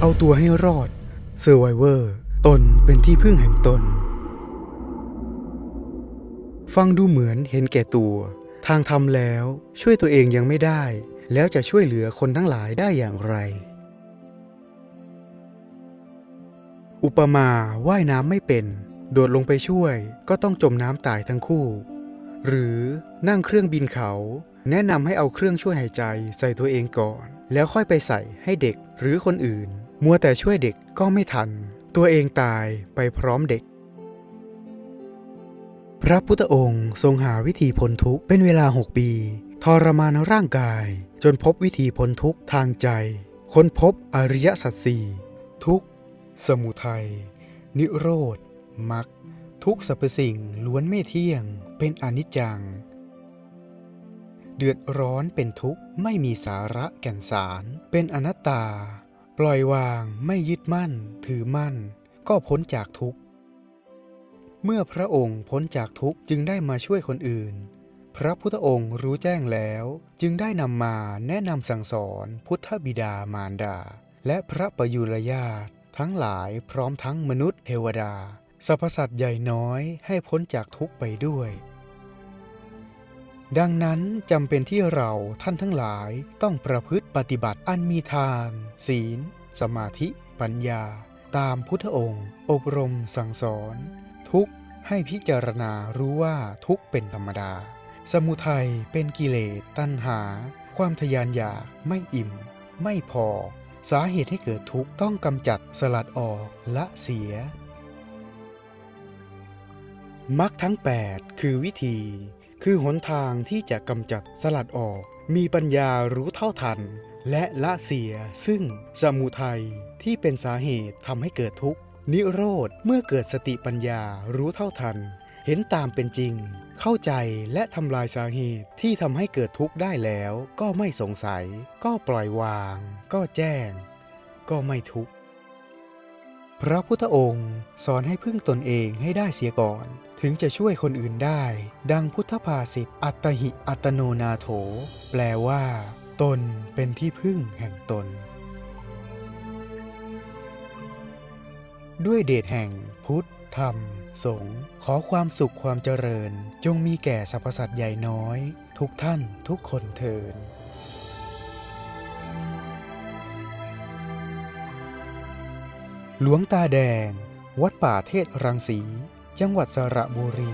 เอาตัวให้รอด Survivor ตนเป็นที่พึ่งแห่งตน ฟังดูเหมือนเห็นแก่ตัว ทางทำแล้วช่วยตัวเองยังไม่ได้ แล้วจะช่วยเหลือคนทั้งหลายได้อย่างไร อุปมาว่ายน้ำไม่เป็น โดดลงไปช่วยก็ต้องจมน้ำตายทั้งคู่ หรือนั่งเครื่องบินเขา แนะนำให้เอาเครื่องช่วยหายใจใส่ตัวเองก่อน แล้วค่อยไปใส่ให้เด็กหรือคนอื่น มัวแต่ช่วยเด็กก็ไม่ทัน ตัวเองตายไปพร้อมเด็ก พระพุทธองค์ทรงหาวิธีพ้นทุกข์เป็นเวลา 6 ปี ทรมานร่างกาย จนพบวิธีพ้นทุกข์ทางใจ ค้นพบอริยสัจสี่ทุกข์ สมุทัย นิโรธมรรคทุกสรรพสิ่งล้วนไม่เที่ยง เป็นอนิจจัง เดือดร้อนเป็นทุกข์ไม่มีสาระแก่นสาร เป็นอนัตตา ปล่อยวางไม่ยึดมั่น ถือมั่น ก็พ้นจากทุกข์ เมื่อพระองค์พ้นจากทุกข์จึงได้มาช่วยคนอื่น พระพุทธองค์รู้แจ้งแล้ว จึงได้นำมาแนะนำสั่งสอนพุทธบิดามารดา และพระประยุรญาติทั้งหลายพร้อมทั้งมนุษย์เทวดาสรรพสัตว์ใหญ่น้อยให้พ้นจากทุกข์ไปด้วย ดังนั้นจำเป็นที่เราท่านทั้งหลายต้องประพฤติปฏิบัติอันมีทาน ศีล สมาธิ ปัญญา ตามพุทธองค์ อบรมสั่งสอน ทุกให้พิจารณารู้ว่าทุกเป็นธรรมดา สมุทัยเป็นกิเลสตัณหา ความทยานอยากไม่อิ่ม ไม่พอ สาเหตุให้เกิดทุกข์ต้องกำจัดสลัดออกละเสียมรรคทั้ง 8 คือวิธี คือหนทางที่จะกำจัดสลัดออก มีปัญญารู้เท่าทัน และละเสียซึ่งสมุทัยที่เป็นสาเหตุทำให้เกิดทุกข์ นิโรธเมื่อเกิดสติปัญญารู้เท่าทัน เห็นตามเป็นจริง เข้าใจและทำลายสาเหตุที่ทำให้เกิดทุกข์ได้แล้ว ก็ไม่สงสัย ก็ปล่อยวาง ก็แจ้ง ก็ไม่ทุกข์ พระพุทธองค์สอนให้พึ่งตนเองให้ได้เสียก่อน ถึงจะช่วยคนอื่นได้ ดังพุทธภาษิตอัตหิอัตโนนาโถ แปลว่า ตนเป็นที่พึ่งแห่งตน ด้วยเดชแห่งพุทธธรรม สงฆ์ขอความสุขความเจริญ จงมีแก่สรรพสัตว์ใหญ่น้อย ทุกท่านทุกคนเทิน หลวงตาแดง วัดป่าเทศรังสี จังหวัดสระบุรี